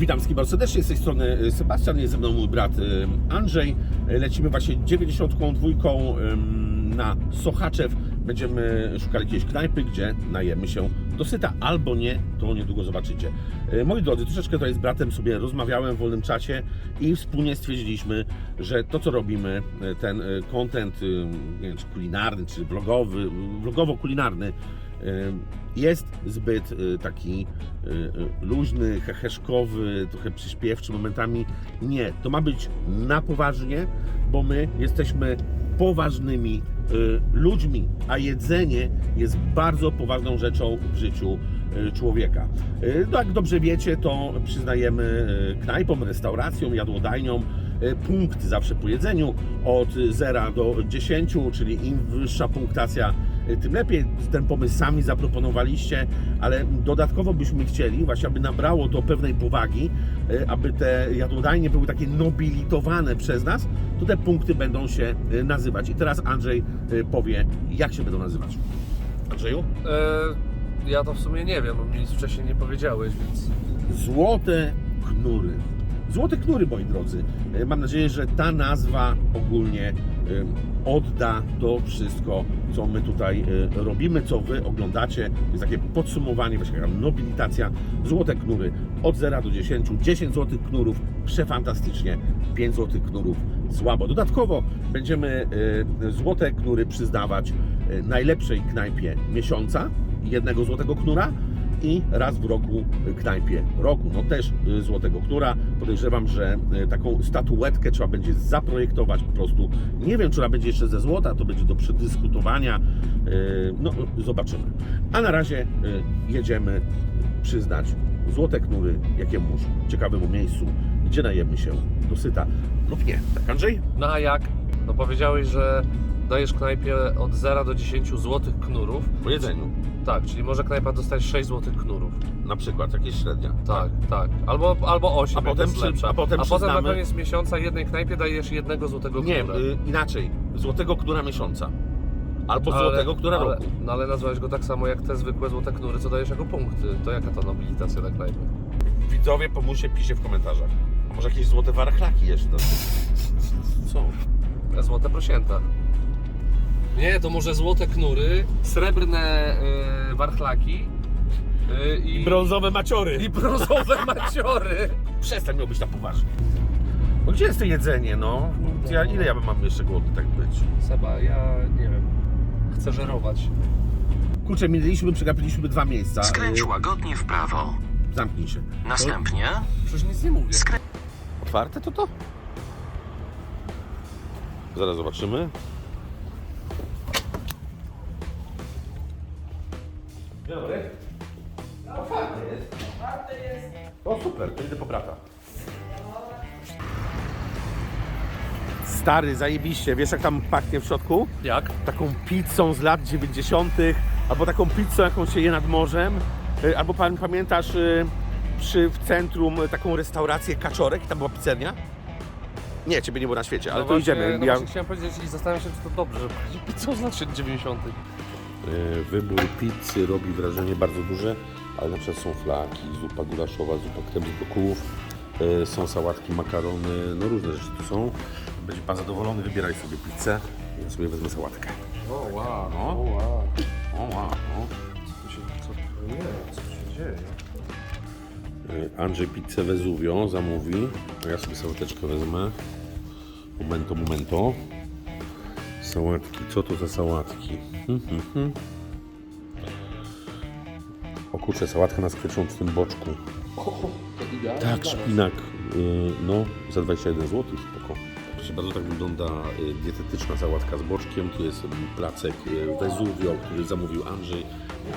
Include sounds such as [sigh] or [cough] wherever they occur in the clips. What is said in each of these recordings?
Witam wszystkich bardzo serdecznie, z tej strony y, Sebastian, jest ze mną mój brat y, Andrzej. Y, Lecimy właśnie 92 ym, na Sochaczew. Będziemy szukali jakiejś knajpy, gdzie najemy się dosyta, albo nie, to niedługo zobaczycie. Moi drodzy, troszeczkę tutaj z bratem sobie rozmawiałem w wolnym czacie i wspólnie stwierdziliśmy, że to co robimy, ten content, nie wiem, czy kulinarny, czy vlogowy, vlogowo-kulinarny, jest zbyt y, taki y, y, luźny, heheszkowy, trochę przyśpiewczy momentami. Nie, to ma być na poważnie, bo my jesteśmy poważnymi y, ludźmi, a jedzenie jest bardzo poważną rzeczą w życiu y, człowieka. Y, No jak dobrze wiecie, to przyznajemy y, knajpom, restauracjom, jadłodajniom y, punkt zawsze po jedzeniu od 0 do 10, czyli im wyższa punktacja, y, tym lepiej. Ten pomysł sami zaproponowaliście, ale dodatkowo byśmy chcieli, właśnie aby nabrało to pewnej powagi, y, aby te jadłodajnie były takie nobilitowane przez nas, to te punkty będą się y, nazywać. I teraz Andrzej y, powie, jak się będą nazywać. Andrzeju? E, ja to w sumie nie wiem, bo mi nic wcześniej nie powiedziałeś, więc Złote Knury. Złote Knury, moi drodzy. E, Mam nadzieję, że ta nazwa ogólnie odda to wszystko, co my tutaj e, robimy, co Wy oglądacie. Jest takie podsumowanie, właśnie taka nobilitacja. Złote Knury od 0 do 10. 10 złotych knurów przefantastycznie, 5 złotych knurów słabo. Dodatkowo będziemy e, złote knury przyznawać najlepszej knajpie miesiąca, jednego złotego knura i raz w roku knajpie roku. No też y, złotego knura. Podejrzewam, że y, taką statuetkę trzeba będzie zaprojektować po prostu. Nie wiem, czy ona będzie jeszcze ze złota, to będzie do przedyskutowania. Y, No, zobaczymy. A na razie jedziemy przyznać złote knury jakiemuś ciekawemu miejscu, gdzie najemy się dosyta lub nie. Tak, Andrzej? no a jak? No powiedziałeś, że dajesz knajpie od 0 do 10 złotych knurów. Po jedzeniu. Tak, czyli może knajpa dostać 6 złotych knurów. Na przykład, jakieś średnia. Tak, tak. Albo, albo 8, A potem przy- a potem a potem na koniec miesiąca jednej knajpie dajesz jednego złotego Nie, knura. y, inaczej. Złotego knura miesiąca. Albo Ale- złotego knura ale, roku. No ale nazwałeś go tak samo jak te zwykłe złote knury, co dajesz jako punkty. To jaka to nobilitacja na knajpie? Widzowie, pomóżcie, piszcie w komentarzach. A może jakieś złote warchlaki jeszcze? Co? Złote prosięta. Nie, to może złote knury, srebrne y, warchlaki y, i, Brązowe maciory. i brązowe [laughs] maciory. Przestań miał być na poważnie. No gdzie jest to jedzenie, no? Ja, ile ja mam jeszcze głodny tak być? Seba, ja nie wiem. Chcę żerować. Kurczę, minęliśmy, przegapiliśmy dwa miejsca. Skręć Y, łagodnie w prawo. Zamknij się. Następnie Przecież nic nie mówię. Otwarte to to? Zaraz zobaczymy. Dobry. No, otwarte jest. Otwarte jest. O super, to idę po brata. Stary, zajebiście. Wiesz jak tam pachnie w środku? Jak? Taką pizzą z lat 90. albo taką pizzą, jaką się je nad morzem. Y, Albo pan pamiętasz y, przy, w centrum y, taką restaurację Kaczorek, tam była pizzeria? Nie, ciebie nie było na świecie, ale no to właśnie, idziemy. No Ja, chciałem powiedzieć i zastanawiam się, czy to dobrze, że pizzą z lat 90. Y, Wybór pizzy robi wrażenie bardzo duże, ale na przykład są flaki, zupa gulaszowa, zupa krem z brokułów, y, są sałatki, makarony, no różne rzeczy tu są. Będzie pan zadowolony, wybieraj sobie pizzę. Ja sobie wezmę sałatkę. O wow, No. o wow. O wow, no. Co tu się, co tu jest? Co się dzieje? Y, Andrzej pizzę Vesuvio zamówi. A ja sobie sałateczkę wezmę. Momento, momento. Sałatki, co to za sałatki? Hmm, hmm, hmm. O kurczę, sałatka na skryczącym boczku. O, to idealnie. Tak, szpinak, y, no, za 21 zł, spoko. Proszę bardzo, tak wygląda y, dietetyczna sałatka z boczkiem. Tu jest placek y, Vesuvio, który zamówił Andrzej.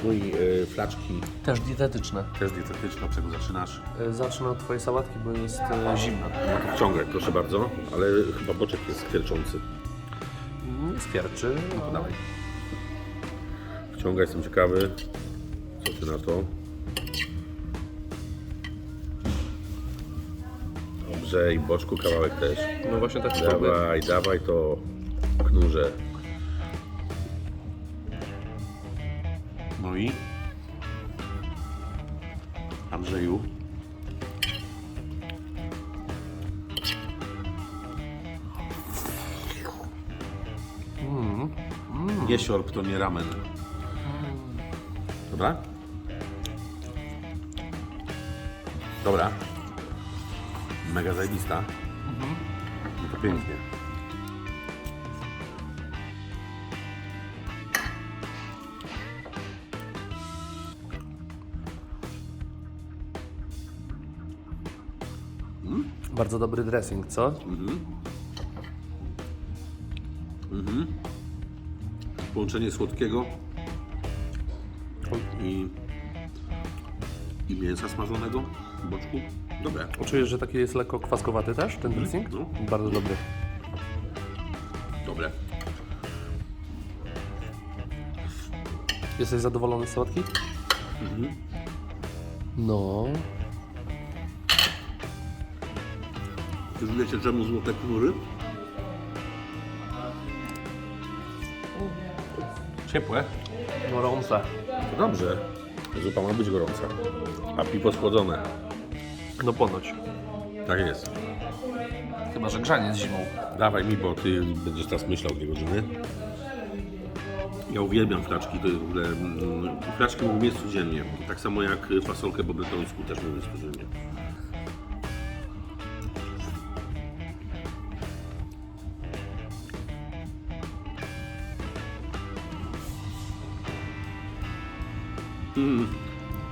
No i y, flaczki Też dietetyczne. też dietetyczne. Od czego zaczynasz? E, Zacznę od twojej sałatki, bo jest e, zimna. No to wciągaj, proszę bardzo, ale chyba boczek jest skwierczący. Nie skwierczy. No to dawaj. Wciągaj, jestem ciekawy, co ty na to. Dobrze, i boczku kawałek też. No właśnie tak. Dawaj, dawaj to knurze. No i Andrzeju, Nie siorb, to nie ramen. Dobra? Dobra. Mega zajebista. No to pięknie. Bardzo dobry dressing, co? Połączenie słodkiego i, i mięsa smażonego w boczku. Dobre. Czujesz, że taki jest lekko kwaskowaty też, ten dressing? no. Bardzo dobry. Dobre. Jesteś zadowolony z sałatki? No. Już wiecie czemu złote knury? Ciepłe. Gorące. To dobrze. Zupa ma być gorąca. A piwo schłodzone. No ponoć. Tak jest. Chyba, że grzanie z zimą. Dawaj mi, bo ty będziesz teraz myślał dwie godziny. Ja uwielbiam flaczki, to jest w ogóle... mm, Flaczki mówię jest codziennie. Tak samo jak fasolkę po bretońsku też mówię codziennie.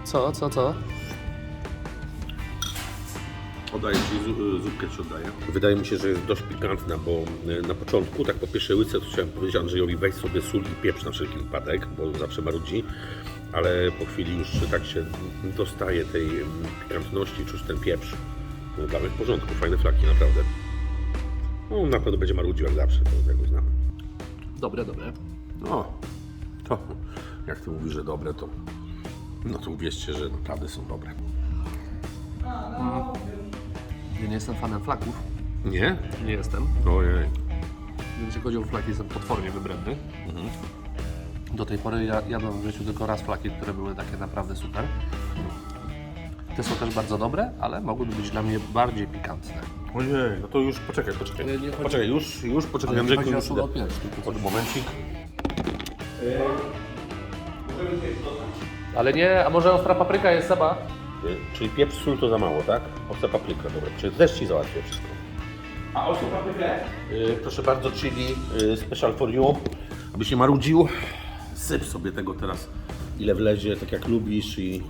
Co, co, co? Oddaję Ci, zu- zupkę Ci oddaję. Wydaje mi się, że jest dość pikantna, bo e, na początku, tak po pierwszej łyce, to chciałem powiedzieć Andrzejowi weź sobie sól i pieprz na wszelki wypadek, bo zawsze marudzi, ale po chwili już tak się dostaje tej mm, pikantności, czuć ten pieprz. No, dla mnie w porządku, fajne flaki, naprawdę. No, na pewno będzie marudził jak zawsze, to tego znamy. Dobre, dobre. No, to jak Ty mówisz, że dobre, to no to uwierzcie, że naprawdę są dobre. Ja nie jestem fanem flaków. Nie? Nie jestem. Ojej. Więc jeśli chodzi o flaki, jestem potwornie wybredny. Do tej pory ja jadłem w życiu tylko raz flaki, które były takie naprawdę super. Te są też bardzo dobre, ale mogłyby być dla mnie bardziej pikantne. Ojej, no to już poczekaj, poczekaj. Nie, nie chodzi- Poczekaj, już, już poczekaj, Ale nie Andrzejku, chodzi o już sól od tylko Chodź, momencik. Ale nie, a może ostra papryka jest Seba? Y, Czyli pieprz, sól to za mało, tak? Ostra papryka, dobra. Czyli też Ci załatwię wszystko. A ostrą paprykę? Y, proszę bardzo, chili y, special for you. Abyś nie marudził, syp sobie tego teraz ile wlezie, tak jak lubisz i...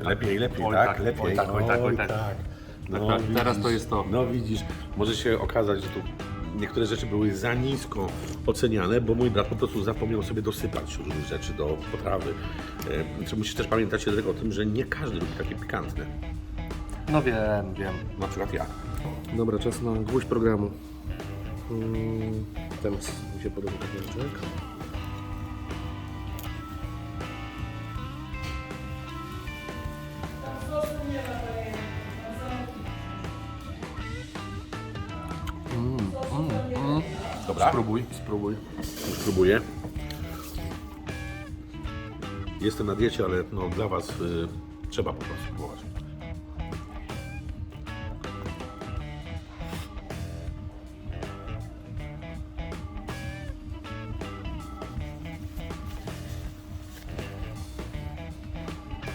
Lepiej, lepiej, Oj tak? tak, lepiej. oj tak, oj tak, oj tak. No, Tak, tak, teraz to jest to. No widzisz, może się okazać, że tu niektóre rzeczy były za nisko oceniane, bo mój brat po prostu zapomniał sobie dosypać różnych rzeczy do potrawy. E, czy musisz też pamiętać jednak o tym, że nie każdy lubi takie pikantne. No wiem, wiem. Na przykład ja. Dobra, czas na gwóźdź programu. Mm, Teraz mi się podoba ten rzeczek. Dobra, Spróbuj, spróbuj. już próbuję. Jestem na diecie, ale no, dla Was y, trzeba po prostu próbować.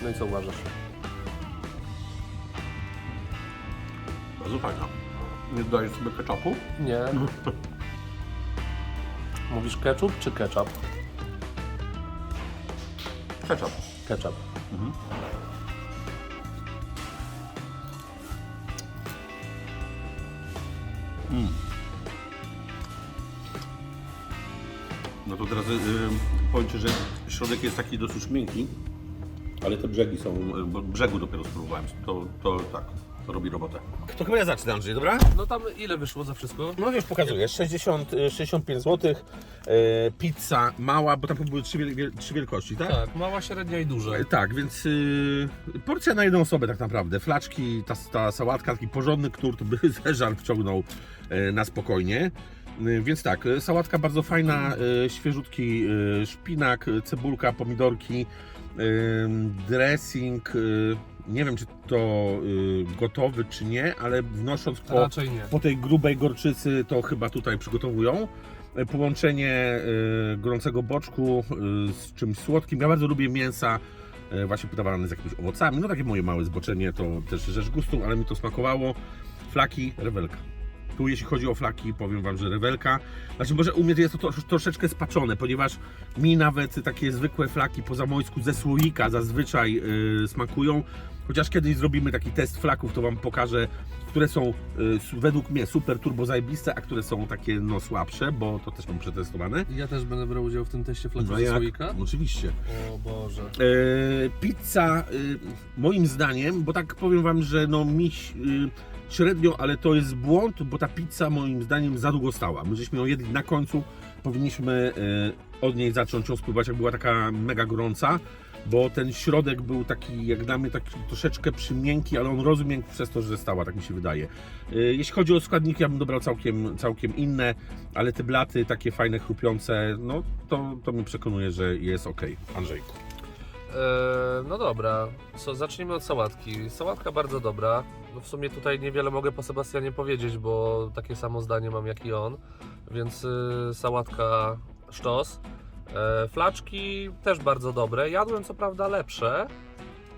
No i co uważasz? Bardzo fajna. Nie dodajesz sobie ketchupu? Nie. [laughs] Mówisz ketchup czy ketchup? Ketchup. Ketchup. No to teraz y, powiem Ci, że środek jest taki dosyć miękki, ale te brzegi są, bo brzegu dopiero spróbowałem, to, to tak, to robi robotę. To chyba ja zacznę Andrzej, dobra? No tam ile wyszło za wszystko? No już pokazuję, 60, y, 65 zł, pizza mała, bo tam były trzy, wiel- trzy wielkości, tak? Tak, mała, średnia i duża. E, Tak, więc y, porcja na jedną osobę tak naprawdę. Flaczki, ta, ta sałatka, taki porządny knur, to by [laughs] zeżar wciągnął e, na spokojnie. Y, Więc tak, sałatka bardzo fajna, świeżutki szpinak, cebulka, pomidorki, dressing, Nie wiem, czy to y, gotowy, czy nie, ale wnosząc po, Raczej nie. po tej grubej gorczycy, to chyba tutaj przygotowują. E, Połączenie y, gorącego boczku y, z czymś słodkim. Ja bardzo lubię mięsa y, właśnie podawane z jakimiś owocami. No takie moje małe zboczenie, to też rzecz gustu, ale mi to smakowało. Flaki, rewelka. Tu jeśli chodzi o flaki, powiem Wam, że rewelka. Znaczy może u mnie jest to trosz- troszeczkę spaczone, ponieważ mi nawet takie zwykłe flaki po zamojsku ze słoika zazwyczaj yy, smakują. Chociaż kiedyś zrobimy taki test flaków, to Wam pokażę, które są yy, s- według mnie super turbo zajebiste, a które są takie no słabsze, bo to też mam przetestowane. Ja też będę brał udział w tym teście flaku No ze jak? słoika. Oczywiście. O Boże. E, pizza, e, moim zdaniem, bo tak powiem Wam, że no mi e, średnio, ale to jest błąd, bo ta pizza moim zdaniem za długo stała. My żeśmy ją jedli na końcu, powinniśmy e, od niej zacząć ją spływać, jak była taka mega gorąca, bo ten środek był taki, jak dla mnie, taki troszeczkę przymiękki, ale on rozmiękł przez to, że stała, tak mi się wydaje. E, jeśli chodzi o składniki, ja bym dobrał całkiem, całkiem inne, ale te blaty takie fajne, chrupiące, no to, to mnie przekonuje, że jest ok. Andrzejku. E, no dobra, so, zacznijmy od sałatki. Sałatka bardzo dobra. No w sumie tutaj niewiele mogę po Sebastianie powiedzieć, bo takie samo zdanie mam jak i on. Więc y, sałatka sztos. E, flaczki też bardzo dobre. Jadłem co prawda lepsze,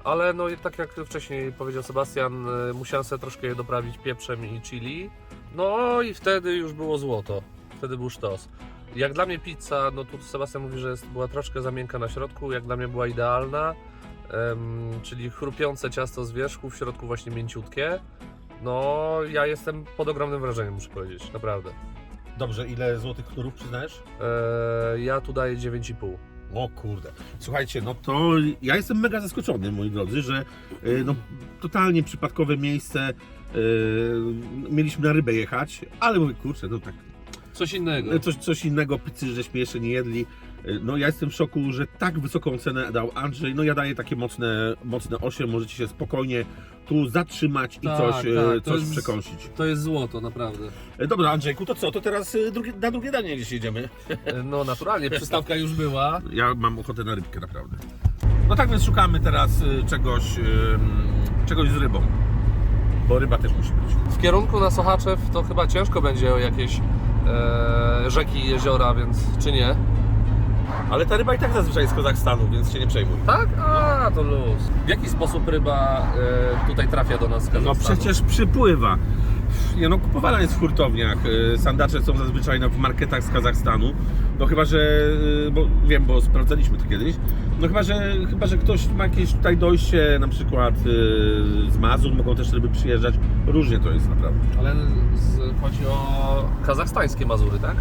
ale no tak jak wcześniej powiedział Sebastian, y, musiałem sobie troszkę je doprawić pieprzem i chili. No i wtedy już było złoto. Wtedy był sztos. Jak dla mnie pizza, no tu Sebastian mówi, że jest, była troszkę za miękka na środku, jak dla mnie była idealna, em, czyli chrupiące ciasto z wierzchu, w środku właśnie mięciutkie. No, ja jestem pod ogromnym wrażeniem, muszę powiedzieć, naprawdę. Dobrze, ile złotych knurów przyznajesz? E, ja tu daję 9,5. O kurde. Słuchajcie, no to ja jestem mega zaskoczony, moi drodzy, że e, no, totalnie przypadkowe miejsce. e, mieliśmy na rybę jechać, ale mówię, kurczę, no tak, Coś innego. coś, coś innego, pizzy żeśmy jeszcze nie jedli. E, No ja jestem w szoku, że tak wysoką cenę dał Andrzej. No ja daję takie mocne, mocne 8, możecie się spokojnie tu zatrzymać i Tak, coś, e, tak, coś jest- przekąsić. To jest złoto, naprawdę. E, Dobra, Andrzejku, to co? To teraz e, drugie, na drugie danie gdzieś jedziemy. E, no naturalnie, przystawka już była. Ja mam ochotę na rybkę, naprawdę. No tak więc szukamy teraz czegoś, czegoś z rybą. Bo ryba też musi być. W kierunku na Sochaczew to chyba ciężko będzie o jakieś e, rzeki i jeziora, więc czy nie? Ale ta ryba i tak zazwyczaj jest z Kazachstanu, więc się nie przejmuj. Tak? A, to luz. W jaki sposób ryba e, tutaj trafia do nas z No Kazachstanu? przecież przypływa. Nie no, kupowana jest w hurtowniach. Y, Sandacze są zazwyczaj w marketach z Kazachstanu. No chyba, że, y, bo wiem, bo sprawdzaliśmy to kiedyś. No chyba, że, chyba, że ktoś ma jakieś tutaj dojście, na przykład y, z Mazur, mogą też ryby przyjeżdżać. Różnie to jest naprawdę. Ale z, chodzi o kazachstańskie Mazury, tak?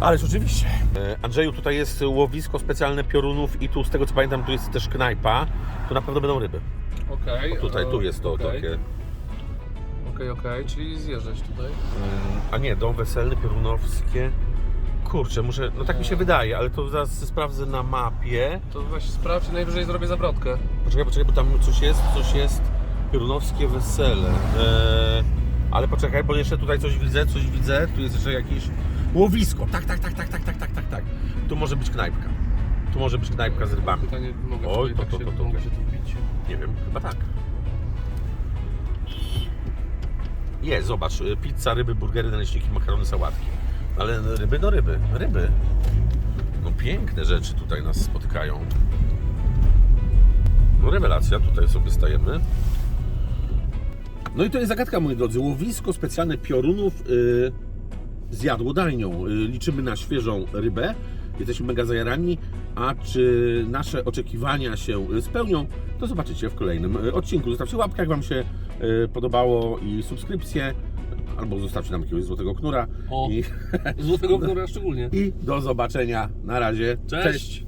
Ależ oczywiście. E, Andrzeju, tutaj jest łowisko specjalne piorunów i tu z tego co pamiętam tu jest też knajpa. Tu na pewno będą ryby. Okej. O, tutaj, tu jest to okej. takie. Okej, okej, czyli zjeżdżać tutaj. A nie, dom weselny, piorunowskie. Kurczę, muszę, no tak mi się wydaje, ale to zaraz sprawdzę na mapie. To właśnie sprawdź, najwyżej zrobię zawrotkę. Poczekaj, poczekaj, bo tam coś jest, coś jest. Piorunowskie wesele. E, ale poczekaj, bo jeszcze tutaj coś widzę, coś widzę. Tu jest jeszcze jakieś łowisko. Tak, tak, tak, tak, tak, tak, tak, tak, tak. Tu może być knajpka. Tu może być knajpka z rybami. Pytanie, mogę Oj, to, tak to, się, to, to. mogę się tu bić. Nie wiem, chyba tak. Jest, zobacz, y, pizza, ryby, burgery, naleśniki, makarony, sałatki. Ale ryby, no ryby, ryby. No piękne rzeczy tutaj nas spotykają. No rewelacja, tutaj sobie stajemy. No i to jest zagadka, moi drodzy. Łowisko specjalne piorunów y, z jadłodajnią. Y, liczymy na świeżą rybę. Jesteśmy mega zajarani. A czy nasze oczekiwania się y, spełnią, to zobaczycie w kolejnym y, odcinku. Zostawcie łapkę, jak Wam się podobało i subskrypcję. Albo zostawcie nam jakiegoś złotego knura. O. I, Złotego knura [laughs] szczególnie. I do zobaczenia. Na razie. Cześć.